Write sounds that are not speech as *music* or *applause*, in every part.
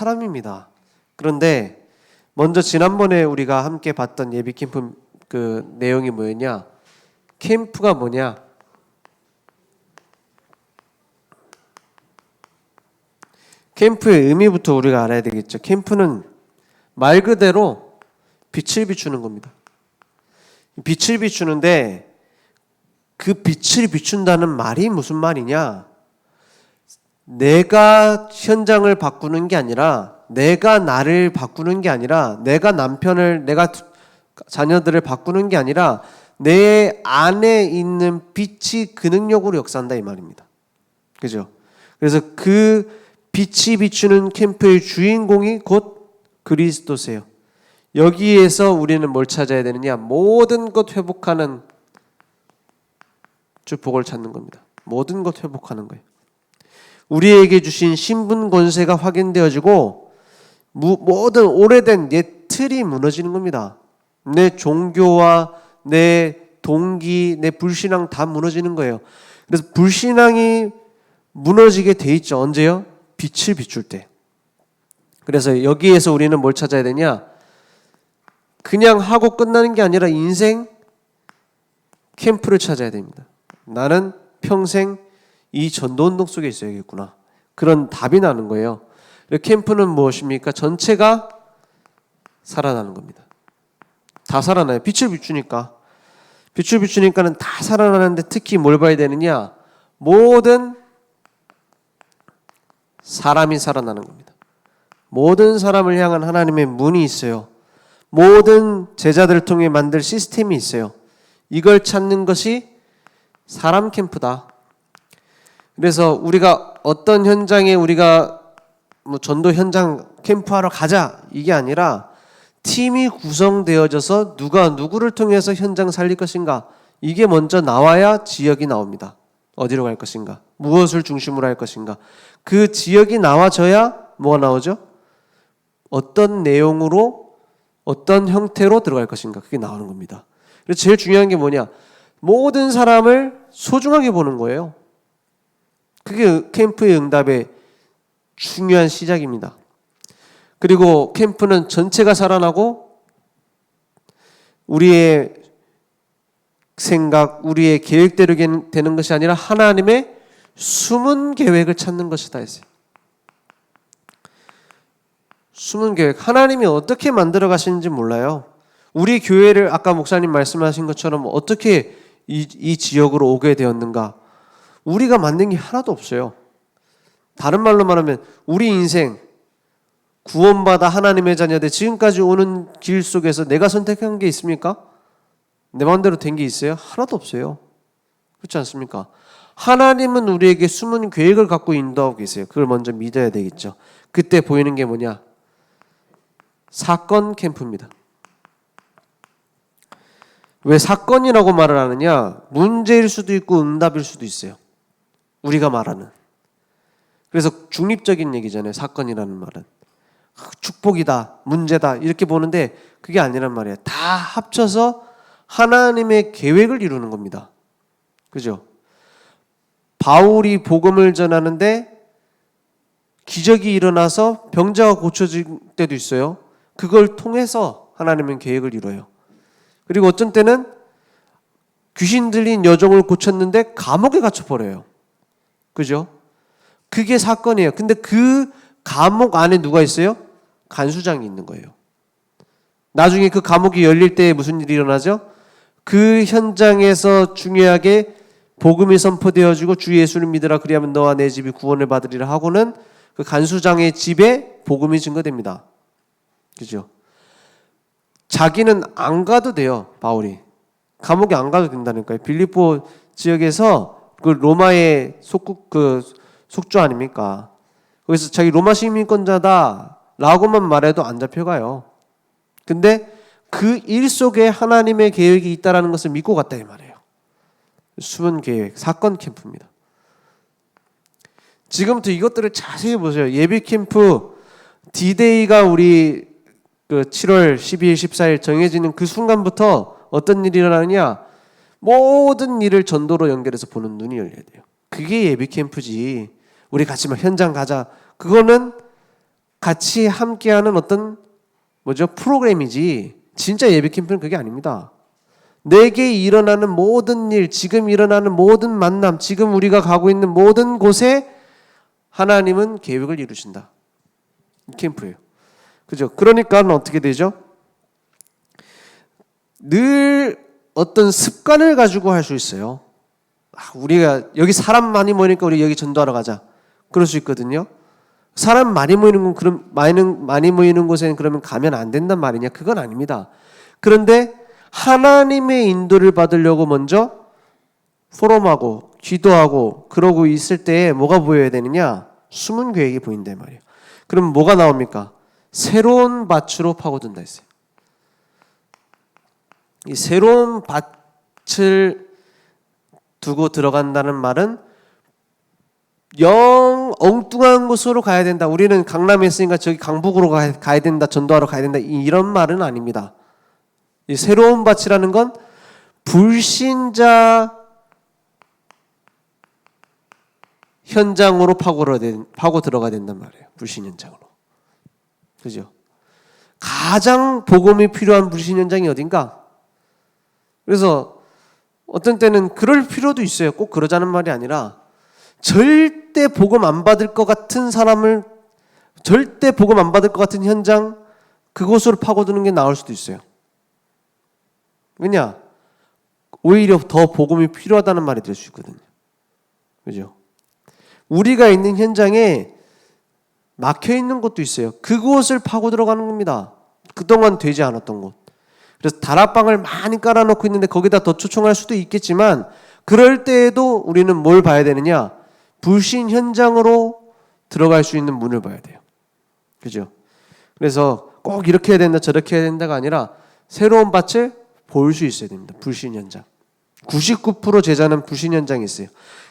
사람입니다. 그런데 먼저 지난번에 우리가 함께 봤던 예비 캠프 그 내용이 뭐였냐? 캠프가 뭐냐? 캠프의 의미부터 우리가 알아야 되겠죠. 캠프는 말 그대로 빛을 비추는 겁니다. 빛을 비추는데 그 빛을 비춘다는 말이 무슨 말이냐? 내가 현장을 바꾸는 게 아니라 내가 나를 바꾸는 게 아니라 내가 남편을 내가 자녀들을 바꾸는 게 아니라 내 안에 있는 빛이 그 능력으로 역사한다 이 말입니다. 그죠? 그래서 그 빛이 비추는 캠프의 주인공이 곧 그리스도세요. 여기에서 우리는 뭘 찾아야 되느냐? 모든 것 회복하는 주복을 찾는 겁니다. 모든 것 회복하는 거예요. 우리에게 주신 신분 권세가 확인되어지고 모든 오래된 옛 틀이 무너지는 겁니다. 내 종교와 내 동기, 내 불신앙 다 무너지는 거예요. 그래서 불신앙이 무너지게 돼 있죠. 언제요? 빛을 비출 때. 그래서 여기에서 우리는 뭘 찾아야 되냐? 그냥 하고 끝나는 게 아니라 인생 캠프를 찾아야 됩니다. 나는 평생 이 전도 운동 속에 있어야겠구나. 그런 답이 나는 거예요. 캠프는 무엇입니까? 전체가 살아나는 겁니다. 다 살아나요. 빛을 비추니까. 빛을 비추니까는 다 살아나는데 특히 뭘 봐야 되느냐? 모든 사람이 살아나는 겁니다. 모든 사람을 향한 하나님의 문이 있어요. 모든 제자들을 통해 만들 시스템이 있어요. 이걸 찾는 것이 사람 캠프다. 그래서 우리가 어떤 현장에 우리가 뭐 전도 현장 캠프하러 가자 이게 아니라 팀이 구성되어져서 누가 누구를 통해서 현장 살릴 것인가 이게 먼저 나와야 지역이 나옵니다. 어디로 갈 것인가? 무엇을 중심으로 할 것인가? 그 지역이 나와져야 뭐가 나오죠? 어떤 내용으로 어떤 형태로 들어갈 것인가? 그게 나오는 겁니다. 그래서 제일 중요한 게 뭐냐? 모든 사람을 소중하게 보는 거예요. 그게 캠프의 응답의 중요한 시작입니다. 그리고 캠프는 전체가 살아나고 우리의 생각, 우리의 계획대로 되는 것이 아니라 하나님의 숨은 계획을 찾는 것이다 했어요. 숨은 계획. 하나님이 어떻게 만들어 가시는지 몰라요. 우리 교회를 아까 목사님 말씀하신 것처럼 어떻게 이, 이 지역으로 오게 되었는가? 우리가 만든 게 하나도 없어요. 다른 말로 말하면 우리 인생 구원받아 하나님의 자녀들 지금까지 오는 길 속에서 내가 선택한 게 있습니까? 내 마음대로 된 게 있어요? 하나도 없어요. 그렇지 않습니까? 하나님은 우리에게 숨은 계획을 갖고 인도하고 계세요. 그걸 먼저 믿어야 되겠죠. 그때 보이는 게 뭐냐? 사건 캠프입니다. 왜 사건이라고 말을 하느냐? 문제일 수도 있고 응답일 수도 있어요. 우리가 말하는. 그래서 중립적인 얘기잖아요. 사건이라는 말은. 축복이다, 문제다, 이렇게 보는데 그게 아니란 말이에요. 다 합쳐서 하나님의 계획을 이루는 겁니다. 그죠? 바울이 복음을 전하는데 기적이 일어나서 병자가 고쳐질 때도 있어요. 그걸 통해서 하나님은 계획을 이뤄요. 그리고 어떤 때는 귀신 들린 여종을 고쳤는데 감옥에 갇혀 버려요. 그죠? 그게 사건이에요. 근데 그 감옥 안에 누가 있어요? 간수장이 있는 거예요. 나중에 그 감옥이 열릴 때 무슨 일이 일어나죠? 그 현장에서 중요하게 복음이 선포되어지고 주 예수를 믿으라 그리하면 너와 내 집이 구원을 받으리라 하고는 그 간수장의 집에 복음이 증거됩니다. 그죠? 자기는 안 가도 돼요, 바울이. 감옥에 안 가도 된다니까요. 빌립보 지역에서 그 로마의 속국 그 속주 아닙니까? 거기서 자기 로마 시민권자다라고만 말해도 안 잡혀가요. 근데 그 일 속에 하나님의 계획이 있다라는 것을 믿고 갔다 이 말이에요. 숨은 계획, 사건 캠프입니다. 지금부터 이것들을 자세히 보세요. 예비 캠프 디데이가 우리 그 7월 12일, 14일 정해지는 그 순간부터 어떤 일이 일어나느냐? 모든 일을 전도로 연결해서 보는 눈이 열려야 돼요. 그게 예비 캠프지. 우리 같이 막 현장 가자. 그거는 같이 함께하는 어떤 뭐죠 프로그램이지 진짜 예배 캠프는 그게 아닙니다. 내게 일어나는 모든 일, 지금 일어나는 모든 만남, 지금 우리가 가고 있는 모든 곳에 하나님은 계획을 이루신다. 이 캠프예요. 그죠? 그러니까 어떻게 되죠? 늘 어떤 습관을 가지고 할 수 있어요. 아, 우리가 여기 사람 많이 모이니까 우리 여기 전도하러 가자. 그럴 수 있거든요. 사람 많이 모이는 건 그럼 많이 많이 모이는 곳에는 그러면 가면 안 된단 말이냐? 그건 아닙니다. 그런데 하나님의 인도를 받으려고 먼저 포럼하고 기도하고 그러고 있을 때에 뭐가 보여야 되느냐? 숨은 계획이 보인단 말이에요. 그럼 뭐가 나옵니까? 새로운 밭으로 파고든다 했어요. 이 새로운 밭을 두고 들어간다는 말은 영 엉뚱한 곳으로 가야 된다. 우리는 강남에 있으니까 저기 강북으로 가야, 된다. 전도하러 가야 된다. 이런 말은 아닙니다. 이 새로운 밭이라는 건 불신자 현장으로 파고 들어가야 된단 말이에요. 불신 현장으로. 그죠? 가장 복음이 필요한 불신 현장이 어딘가? 그래서 어떤 때는 그럴 필요도 있어요. 꼭 그러자는 말이 아니라 절대 복음 안 받을 것 같은 사람을 절대 복음 안 받을 것 같은 현장 그곳으로 파고드는 게 나을 수도 있어요. 왜냐? 오히려 더 복음이 필요하다는 말이 될 수 있거든요. 그죠? 우리가 있는 현장에 막혀 있는 곳도 있어요. 그곳을 파고 들어가는 겁니다. 그동안 되지 않았던 곳. 그래서 다락방을 많이 깔아놓고 있는데 거기다 더 초청할 수도 있겠지만 그럴 때에도 우리는 뭘 봐야 되느냐? 불신 현장으로 들어갈 수 있는 문을 봐야 돼요. 그죠? 그래서 꼭 이렇게 해야 된다, 저렇게 해야 된다가 아니라 새로운 밭을 볼 수 있어야 됩니다. 불신 현장. 99% 제자는 불신 현장이 있어요.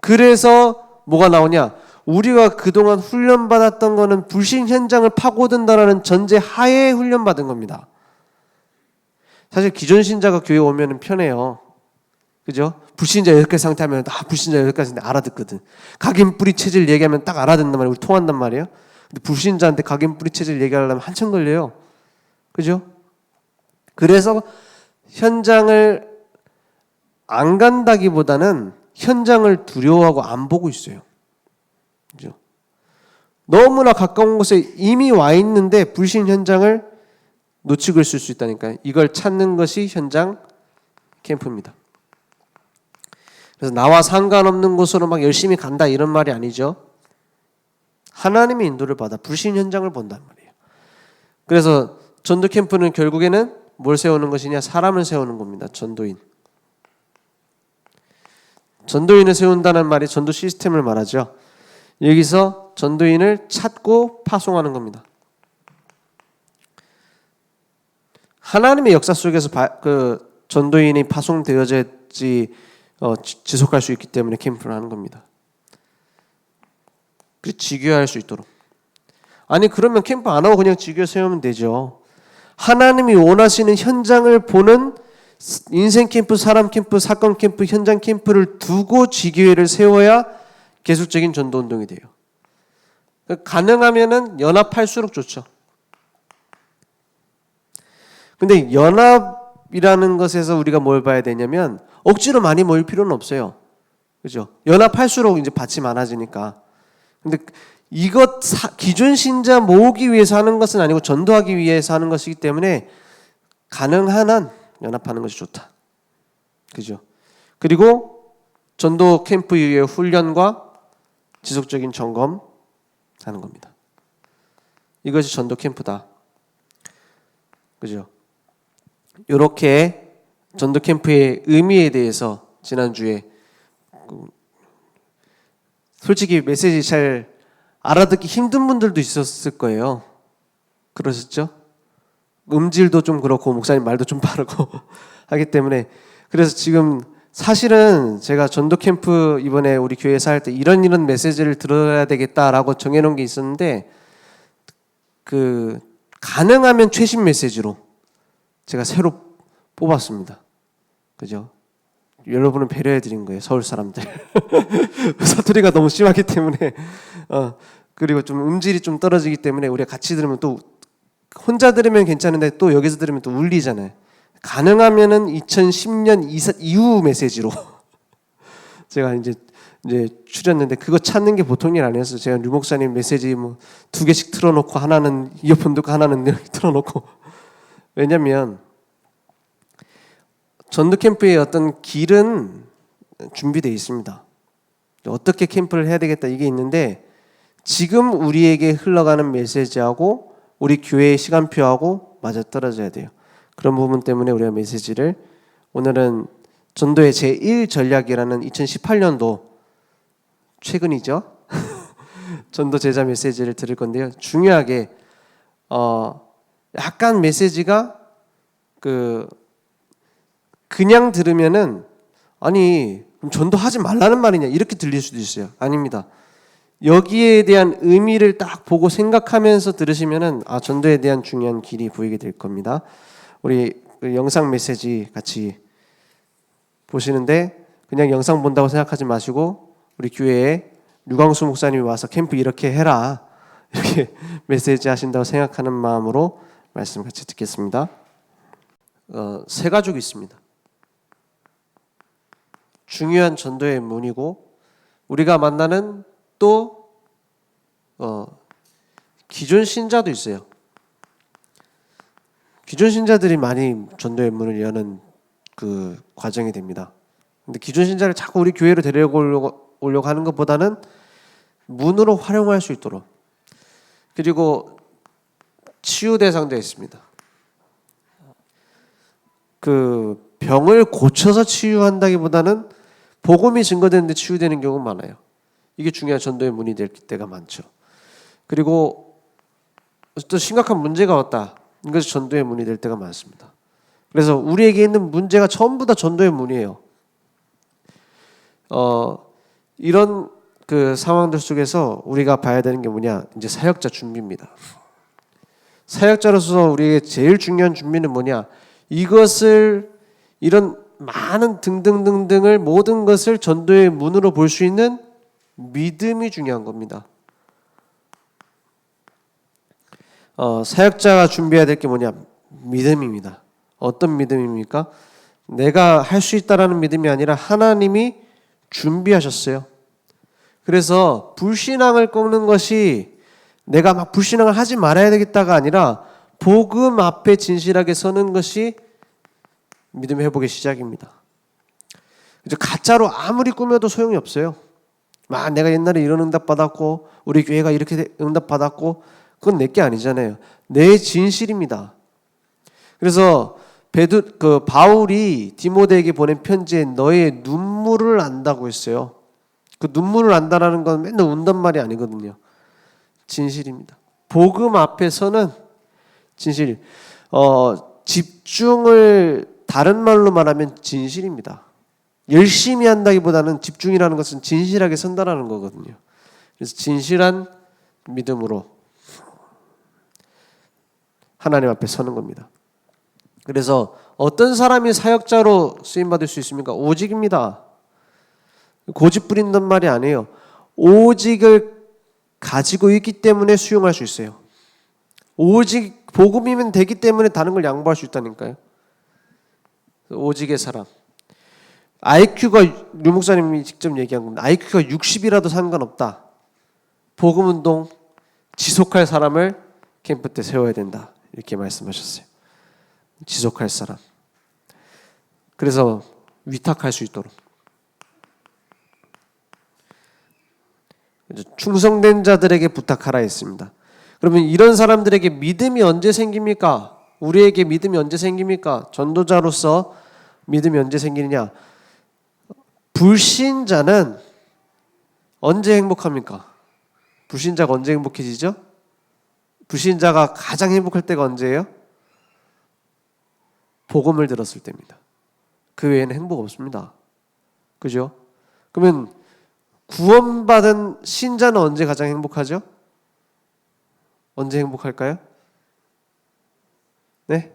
그래서 뭐가 나오냐? 우리가 그동안 훈련받았던 거는 불신 현장을 파고든다라는 전제 하에 훈련받은 겁니다. 사실 기존 신자가 교회 오면 편해요. 그죠? 불신자 여섯 개 상태 하면 다 불신자 여섯 개 상태 알아듣거든. 각인 뿌리 체질 얘기하면 딱 알아듣는 말이에요. 우리 통한단 말이에요. 근데 불신자한테 각인 뿌리 체질 얘기하려면 한참 걸려요. 그죠? 그래서 현장을 안 간다기보다는 현장을 두려워하고 안 보고 있어요. 그죠? 너무나 가까운 곳에 이미 와 있는데 불신 현장을 놓치고 있을 수 있다니까요. 이걸 찾는 것이 현장 캠프입니다. 그래서 나와 상관없는 곳으로 막 열심히 간다 이런 말이 아니죠. 하나님의 인도를 받아 불신 현장을 본단 말이에요. 그래서 전도 캠프는 결국에는 뭘 세우는 것이냐? 사람을 세우는 겁니다. 전도인. 전도인을 세운다는 말이 전도 시스템을 말하죠. 여기서 전도인을 찾고 파송하는 겁니다. 하나님의 역사 속에서 바, 그 전도인이 파송되어졌지 어, 지속할 수 있기 때문에 캠프를 하는 겁니다. 그 지교할 수 있도록. 아니 그러면 캠프 안 하고 그냥 지교 세우면 되죠. 하나님이 원하시는 현장을 보는 인생 캠프, 사람 캠프, 사건 캠프, 현장 캠프를 두고 지교회를 세워야 계속적인 전도 운동이 돼요. 가능하면은 연합할수록 좋죠. 근데 연합이라는 것에서 우리가 뭘 봐야 되냐면 억지로 많이 모일 필요는 없어요. 그죠? 연합할수록 이제 밭이 많아지니까. 근데 이것 기존 신자 모으기 위해서 하는 것은 아니고 전도하기 위해서 하는 것이기 때문에 가능한 한 연합하는 것이 좋다. 그죠? 그리고 전도 캠프 이후의 훈련과 지속적인 점검 하는 겁니다. 이것이 전도 캠프다. 그죠? 이렇게 전도 캠프의 의미에 대해서 지난주에 그 솔직히 메시지 잘 알아듣기 힘든 분들도 있었을 거예요. 그러셨죠? 음질도 좀 그렇고 목사님 말도 좀 빠르고 *laughs* 하기 때문에 그래서 지금 사실은 제가 전도 캠프 이번에 우리 교회에서 할 때 이런 이런 메시지를 들어야 되겠다라고 정해놓은 게 있었는데 그 가능하면 최신 메시지로 제가 새로 뽑았습니다. 그죠? 여러분은 배려해 드린 거예요. 서울 사람들. *laughs* 사투리가 너무 심하기 때문에 어, 그리고 좀 음질이 좀 떨어지기 때문에 우리가 같이 들으면 또 혼자 들으면 괜찮은데 또 여기서 들으면 또 울리잖아요. 가능하면은 2010년 이사, 이후 메시지로 *laughs* 제가 이제 이제 추렸는데 그거 찾는 게 보통 일 아니었어요. 제가 류 목사님 메시지 뭐 두 개씩 틀어놓고 하나는 이어폰 듣고 하나는 *laughs* 틀어놓고 왜냐면 전도 캠프의 어떤 길은 준비되어 있습니다. 어떻게 캠프를 해야 되겠다 이게 있는데 지금 우리에게 흘러가는 메시지하고 우리 교회의 시간표하고 맞아 떨어져야 돼요. 그런 부분 때문에 우리가 메시지를 오늘은 전도의 제1 전략이라는 2018년도 최근이죠. *laughs* 전도 제자 메시지를 들을 건데요. 중요하게 어 약간 메시지가 그 그냥 들으면은 아니 전도하지 말라는 말이냐 이렇게 들릴 수도 있어요. 아닙니다. 여기에 대한 의미를 딱 보고 생각하면서 들으시면은 아 전도에 대한 중요한 길이 보이게 될 겁니다. 우리 그 영상 메시지 같이 보시는데 그냥 영상 본다고 생각하지 마시고 우리 교회에 류광수 목사님이 와서 캠프 이렇게 해라 이렇게 *laughs* 메시지 하신다고 생각하는 마음으로 말씀 같이 듣겠습니다. 어, 세 가족이 있습니다. 중요한 전도의 문이고 우리가 만나는 또 어, 기존 신자도 있어요. 기존 신자들이 많이 전도의 문을 여는 그 과정이 됩니다. 근데 기존 신자를 자꾸 우리 교회로 데려오려고 오려고 하는 것보다는 문으로 활용할 수 있도록 그리고 치유 대상도 있습니다. 그 병을 고쳐서 치유한다기보다는 복음이 증거되는데 치유되는 경우가 많아요. 이게 중요한 전도의 문이 될 때가 많죠. 그리고 또 심각한 문제가 왔다. 이것이 전도의 문이 될 때가 많습니다. 그래서 우리에게 있는 문제가 전부 다 전도의 문이에요. 어, 이런 그 상황들 속에서 우리가 봐야 되는 게 뭐냐? 이제 사역자 준비입니다. 사역자로서 우리에게 제일 중요한 준비는 뭐냐? 이것을 이런 많은 등등등등을 모든 것을 전도의 문으로 볼 수 있는 믿음이 중요한 겁니다. 어, 사역자가 준비해야 될 게 뭐냐? 믿음입니다. 어떤 믿음입니까? 내가 할 수 있다라는 믿음이 아니라 하나님이 준비하셨어요. 그래서 불신앙을 꺾는 것이 내가 막 불신앙을 하지 말아야 되겠다가 아니라 복음 앞에 진실하게 서는 것이 믿음 회복의 시작입니다. 그래서 가짜로 아무리 꾸며도 소용이 없어요. 막 내가 옛날에 이런 응답 받았고 우리 교회가 이렇게 응답 받았고 그건 내게 아니잖아요. 내 진실입니다. 그래서 베드 그 바울이 디모데에게 보낸 편지에 너의 눈물을 안다고 했어요. 그 눈물을 안다라는 건 맨날 운단 말이 아니거든요. 진실입니다. 복음 앞에서는 진실. 어, 집중을 다른 말로 말하면 진실입니다. 열심히 한다기보다는 집중이라는 것은 진실하게 선다라는 거거든요. 그래서 진실한 믿음으로 하나님 앞에 서는 겁니다. 그래서 어떤 사람이 사역자로 쓰임 받을 수 있습니까? 오직입니다. 고집 부린단 말이 아니에요. 오직을 가지고 있기 때문에 수용할 수 있어요. 오직 복음이면 되기 때문에 다른 걸 양보할 수 있다니까요. 오직의 사람. IQ가 류 목사님이 직접 얘기한 겁니다. IQ가 60이라도 상관없다. 복음 운동 지속할 사람을 캠프 때 세워야 된다. 이렇게 말씀하셨어요. 지속할 사람. 그래서 위탁할 수 있도록. 충성된 자들에게 부탁하라 했습니다. 그러면 이런 사람들에게 믿음이 언제 생깁니까? 우리에게 믿음이 언제 생깁니까? 전도자로서 믿음이 언제 생기느냐? 불신자는 언제 행복합니까? 불신자가 언제 행복해지죠? 불신자가 가장 행복할 때가 언제예요? 복음을 들었을 때입니다. 그 외에는 행복 없습니다. 그죠? 그러면 구원받은 신자는 언제 가장 행복하죠? 언제 행복할까요? 네?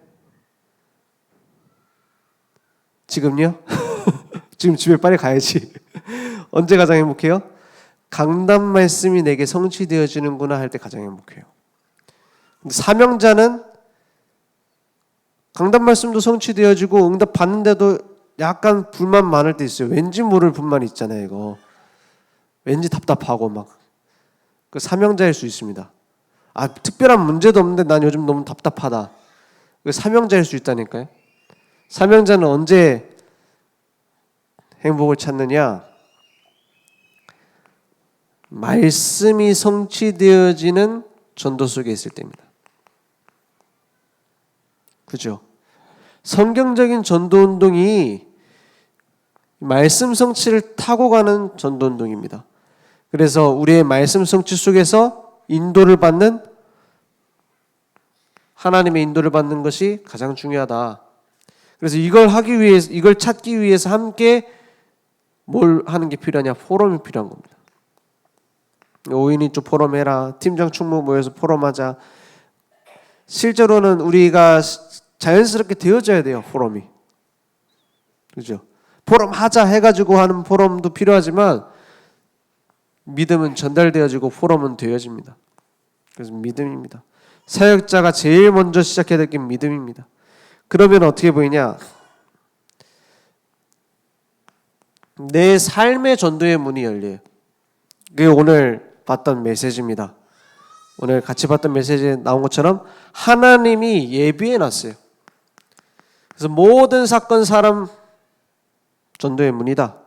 지금요? *laughs* 지금 집에 빨리 가야지. *laughs* 언제 가장 행복해요? 강단 말씀이 내게 성취되어지는구나 할 때 가장 행복해요. 사명자는 강단 말씀도 성취되어지고 응답 받는데도 약간 불만 많을 때 있어요. 왠지 모를 불만 있잖아요, 이거. 왠지 답답하고 막. 그 사명자일 수 있습니다. 아, 특별한 문제도 없는데 난 요즘 너무 답답하다. 그 사명자일 수 있다니까요. 사명자는 언제 행복을 찾느냐? 말씀이 성취되어지는 전도 속에 있을 때입니다. 그죠? 성경적인 전도 운동이 말씀 성취를 타고 가는 전도 운동입니다. 그래서 우리의 말씀 성취 속에서 인도를 받는 하나님의 인도를 받는 것이 가장 중요하다. 그래서 이걸 하기 위해서 이걸 찾기 위해서 함께 뭘 하는 게 필요하냐? 포럼이 필요한 겁니다. 5인 1조 포럼 해라. 팀장 충무 모여서 포럼하자. 실제로는 우리가 자연스럽게 되어져야 돼요. 포럼이. 그죠? 포럼 하자 해가지고 하는 포럼도 필요하지만 믿음은 전달되어지고 포럼은 되어집니다. 그래서 믿음입니다. 사역자가 제일 먼저 시작해야 될 게 믿음입니다. 그러면 어떻게 보이냐? 내 삶의 전도의 문이 열려요. 그게 오늘 봤던 메시지입니다. 오늘 같이 봤던 메시지에 나온 것처럼 하나님이 예비해 놨어요. 그래서 모든 사건 사람 전도의 문이다.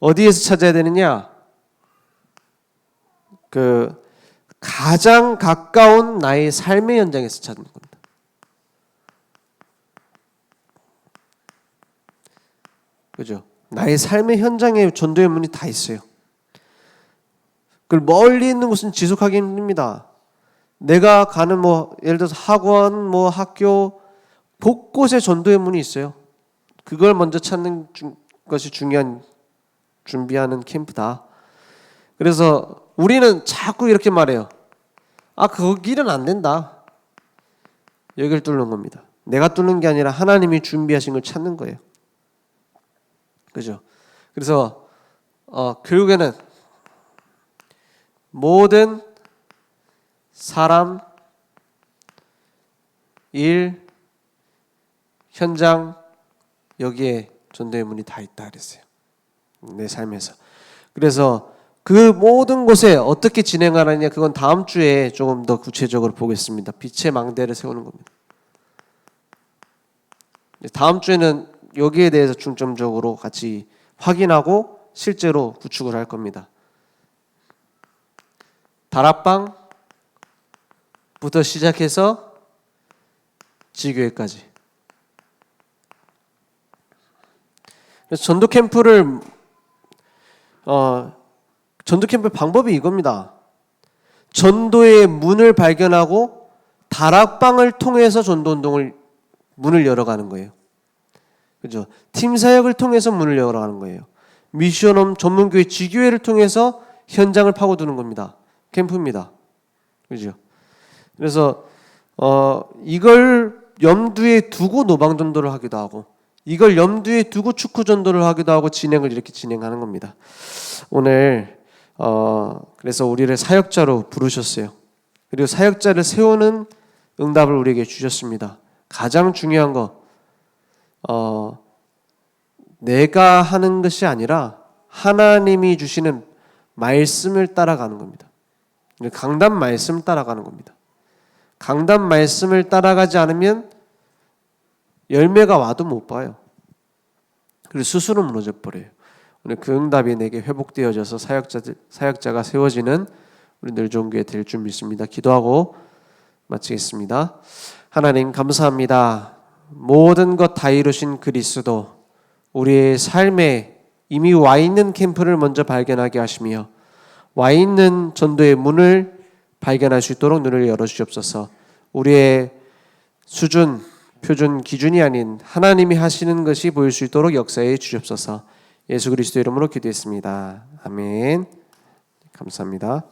어디에서 찾아야 되느냐? 그 가장 가까운 나의 삶의 현장에서 찾는 겁니다. 그죠? 나의 삶의 현장에 전도의 문이 다 있어요. 그 멀리 있는 곳은 지속하기 힘듭니다. 내가 가는 뭐 예를 들어서 학원, 뭐 학교 곳곳에 전도의 문이 있어요. 그걸 먼저 찾는 중, 것이 중요한 준비하는 캠프다. 그래서 우리는 자꾸 이렇게 말해요. 아, 그 길은 안 된다. 여기를 뚫는 겁니다. 내가 뚫는 게 아니라 하나님이 준비하신 걸 찾는 거예요. 그죠? 그래서 어, 결국에는 모든 사람, 일, 현장 여기에 전도의 문이 다 있다 그랬어요. 내 삶에서. 그래서 그 모든 곳에 어떻게 진행하느냐 그건 다음 주에 조금 더 구체적으로 보겠습니다. 빛의 망대를 세우는 겁니다. 다음 주에는 여기에 대해서 중점적으로 같이 확인하고 실제로 구축을 할 겁니다. 다락방부터 시작해서 지교회까지. 그래서 전도 캠프를 어, 전도 캠프 방법이 이겁니다. 전도의 문을 발견하고 다락방을 통해서 전도 운동을 문을 열어가는 거예요. 그죠? 팀 사역을 통해서 문을 열어가는 거예요. 미션홈 전문교회 지교회를 통해서 현장을 파고드는 겁니다. 캠프입니다. 그죠? 그래서 어 이걸 염두에 두고 노방 전도를 하기도 하고 이걸 염두에 두고 축구 전도를 하기도 하고 진행을 이렇게 진행하는 겁니다. 오늘 어 그래서 우리를 사역자로 부르셨어요. 그리고 사역자를 세우는 응답을 우리에게 주셨습니다. 가장 중요한 거 어, 내가 하는 것이 아니라 하나님이 주시는 말씀을 따라가는 겁니다. 강단 말씀 따라가는 겁니다. 강단 말씀을 따라가지 않으면 열매가 와도 못 봐요. 그리고 스스로 무너져 버려요. 오늘 그 응답이 내게 회복되어져서 사역자들 사역자가 세워지는 우리 늘 좋은 교회 될 줄 믿습니다. 기도하고 마치겠습니다. 하나님 감사합니다. 모든 것 다 이루신 그리스도 우리의 삶에 이미 와 있는 캠프를 먼저 발견하게 하시며 와 있는 전도의 문을 발견할 수 있도록 눈을 열어 주옵소서. 우리의 수준, 표준, 기준이 아닌 하나님이 하시는 것이 보일 수 있도록 역사해 주옵소서. 예수 그리스도 이름으로 기도했습니다. 아멘. 감사합니다.